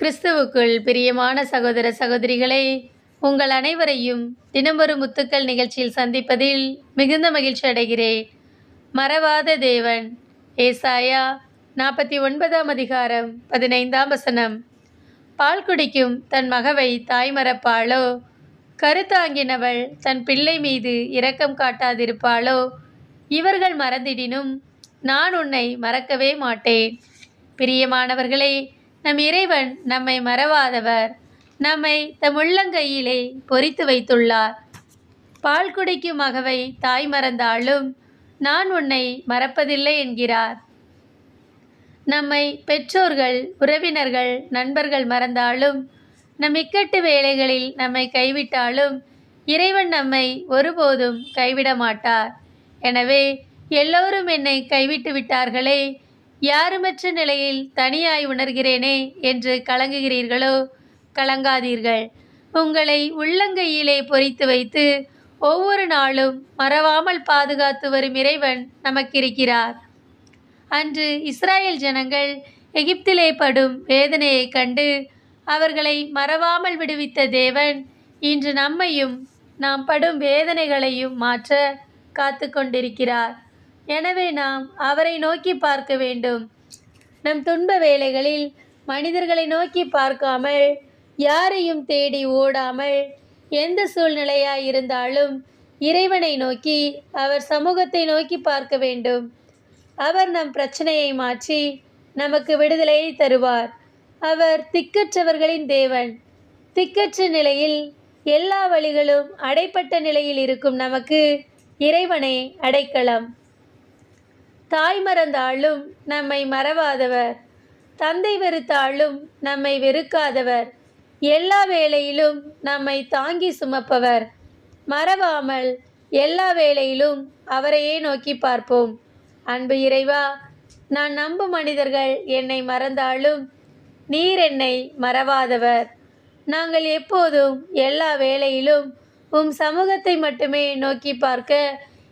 கிறிஸ்துவுக்குள் பிரியமான சகோதர சகோதரிகளை உங்கள் அனைவரையும் தினமொரு முத்துக்கள் நிகழ்ச்சியில் சந்திப்பதில் மிகுந்த மகிழ்ச்சி அடைகிறேன். மறவாத தேவன் ஏசாயா நாற்பத்தி ஒன்பதாம் அதிகாரம் பதினைந்தாம் வசனம். பால் குடிக்கும் தன் மகவை தாய் மறப்பாளோ? கருத்தாங்கினவள் தன் பிள்ளை மீது இரக்கம் காட்டாதிருப்பாளோ? இவர்கள் மறந்திடினும் நான் உன்னை மறக்கவே மாட்டேன். பிரியமானவர்களே நம் இறைவன் நம்மை மறவாதவர் நம்மை தம் உள்ளங்கையிலே பொறித்து வைத்துள்ளார். பால் குடிக்கும் மகவை தாய் மறந்தாலும் நான் உன்னை மறப்பதில்லை என்கிறார். நம்மை பெற்றோர்கள் உறவினர்கள் நண்பர்கள் மறந்தாலும் நம் இக்கட்டு வேலைகளில் நம்மை கைவிட்டாலும் இறைவன் நம்மை ஒருபோதும் கைவிட மாட்டார் எனவே எல்லோரும் என்னை கைவிட்டு விட்டார்களே யாருமற்ற நிலையில் தனியாய் உணர்கிறேனே என்று கலங்குகிறீர்களோ? கலங்காதீர்கள். உங்களை உள்ளங்கையிலே பொறித்து வைத்து ஒவ்வொரு நாளும் மறவாமல் பாதுகாத்து வரும் இறைவன் நமக்கிருக்கிறார். அன்று இஸ்ராயேல் ஜனங்கள் எகிப்திலே படும் வேதனையைக் கண்டு அவர்களை மறவாமல் விடுவித்த தேவன் இன்று நம்மையும் நாம் படும் வேதனைகளையும் மாற்ற காத்து கொண்டிருக்கிறார் எனவே நாம் அவரை நோக்கி பார்க்க வேண்டும். நம் துன்ப வேலைகளில் மனிதர்களை நோக்கி பார்க்காமல் யாரையும் தேடி ஓடாமல் எந்த சூழ்நிலையாய் இருந்தாலும் இறைவனை நோக்கி அவர் சமூகத்தை நோக்கி பார்க்க வேண்டும். அவர் நம் பிரச்சனையை மாற்றி நமக்கு விடுதலையை தருவார். அவர் திக்கற்றவர்களின் தேவன். திக்கற்ற நிலையில் எல்லா வழிகளும் அடைப்பட்ட நிலையில் இருக்கும் நமக்கு இறைவனே அடைக்கலம். தாய் மறந்தாலும் நம்மை மறவாதவர். தந்தை வெறுத்தாலும் நம்மை வெறுக்காதவர். எல்லா வேளையிலும் நம்மை தாங்கி சுமப்பவர். மறவாமல் எல்லா வேளையிலும் அவரையே நோக்கி பார்ப்போம். அன்பு இறைவா நான் நம்பும் மனிதர்கள் என்னை மறந்தாலும் நீர் என்னை மறவாதவர். நாங்கள் எப்போதும் எல்லா வேளையிலும் உம் சமூகத்தை மட்டுமே நோக்கி பார்க்க